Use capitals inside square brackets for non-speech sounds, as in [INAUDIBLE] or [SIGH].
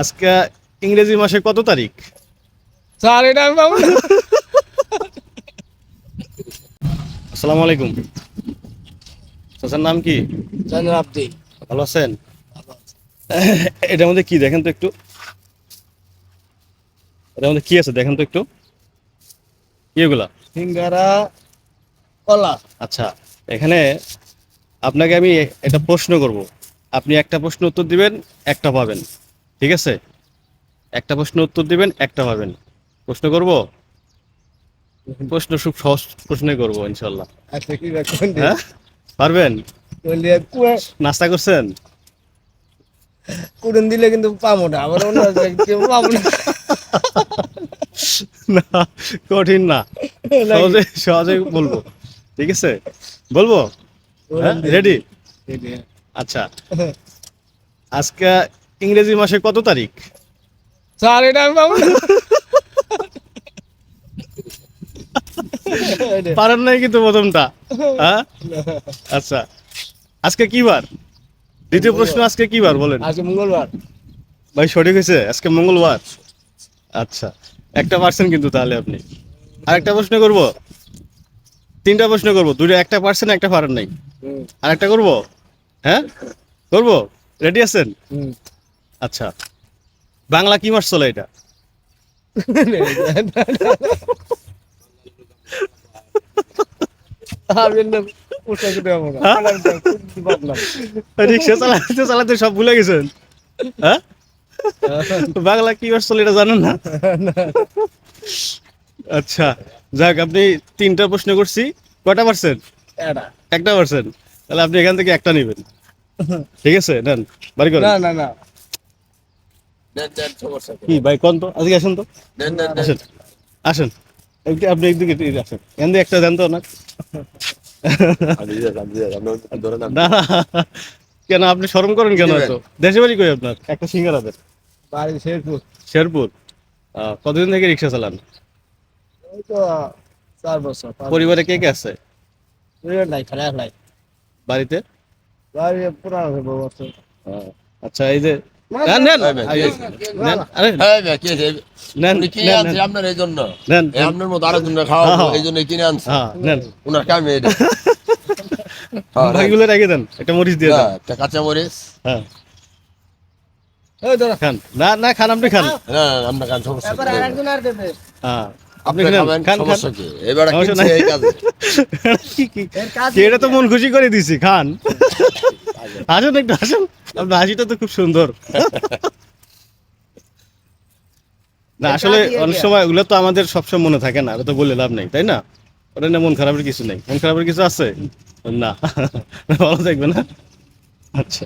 আজকে ইংরেজি মাসে কত তারিখ? স্যার এটা আমি পাবো না। আসসালামু আলাইকুম। চাচার নাম কি? জানেন আপনি ভালো আছেন? এটার মধ্যে কি দেখেন তো একটু? এটার মধ্যে কি আছে দেখেন তো একটু? কি এগুলা? সিঙ্গারা কলা। আচ্ছা এখানে আপনাকে আমি একটা প্রশ্ন করব। আপনি একটা প্রশ্ন উত্তর দিবেন একটা পাবেন। ঠিক আছে? একটা প্রশ্ন উত্তর দিবেন একটা পাবেন। প্রশ্ন করব? প্রশ্ন খুব সহজ প্রশ্নই করব ইনশাল্লাহ আচ্ছা হ্যাঁ? পারবেন? নাস্তা করছেন? কুড়ুন দিলে কিন্তু পাবো না আবার অন্য পাবো না। না কঠিন না। সহজে সহজে বলব। ঠিক আছে? বলব? হ্যাঁ? রেডি? আচ্ছা। আজকে ইংরেজি মাসে কত তারিখ? স্যার এটা আমি পাবো পারেন নাই কিন্তু প্রথমটা। হ্যাঁ আচ্ছা। আজকে কি বার? দ্বিতীয় প্রশ্ন আজকে কি বার বলেন? আজকে মঙ্গলবার। ভাই সঠিক হয়েছে আজকে মঙ্গলবার। আচ্ছা একটা পার্সেন্ট কিন্তু তাহলে আপনি। আর একটা প্রশ্ন করব? তিনটা প্রশ্ন করব দুটো একটা পার্সেন্ট একটা পারেন নাই। আর একটা করব? হ্যাঁ? করব? রেডি আছেন। আচ্ছা। বাংলা কি মাস চলে এটা? হ্যাঁ? রিক্সা চালাতে চালাতে সব ভুলে গেছেন? হ্যাঁ? বাংলা কি মাস চলে এটা জানেন না? আচ্ছা যাক আপনি তিনটা প্রশ্ন করছি। কয়টা পার্সেন্ট? একটা পার্সেন্ট। তাহলে আপনি এখান থেকে একটা নেবেন। ঠিক আছে নেন বাড়ি করেন। না না না। কি ভাই কোন তো? আজকে আসেন তো? আসেন আসেন। একটু আপনি একদিকে আসেন। এখান থেকে একটা দেন তো না। কেন আপনি শরম করেন কেন দেশে বাড়ি কই আপনার? একটা সিঙ্গারা দেন। বাড়ি শেরপুর। শেরপুর? কতদিন থেকে রিক্সা চালান? ওই তো চার বছর পরিবারে কে কে আছে? বছর নাই খেলা নাই। বাড়িতে? বাড়ি পুরানো বছর আচ্ছা এই যে হ্যাঁ আপনার এই জন্য। আপনার মতো খাওয়াবো হ্যাঁ। এই জন্য কিনে আনছে। হ্যাঁ, কামে এটা [LAUGHS] ভাইগুলো রেখে দেন একটা মরিচ দিয়ে দেন। একটা কাঁচা মরিচ। খান। না না খান আপনি খান। না না, আপনার সমস্যা এবার কি? আরেকজন আর দেবে। হ্যাঁ আপনি আপনি খান খান খান। সমস্যা কি? এবার কিনছে এই কাজে। [LAUGHS] কি কি? এর কাজ কি, এটা তো মন খুশি করে দিছি খান। [LAUGHS] আসুন একটু আসুন। আপনার হাসিটা তো খুব সুন্দর। না আসলে অনেক সময় ওগুলো তো আমাদের সবসময় মনে থাকে না ওটা তো বলে লাভ নেই তাই না? ওটা না মন খারাপের কিছু নেই। মন খারাপের কিছু আছে? না ভালো থাকবে না আচ্ছা।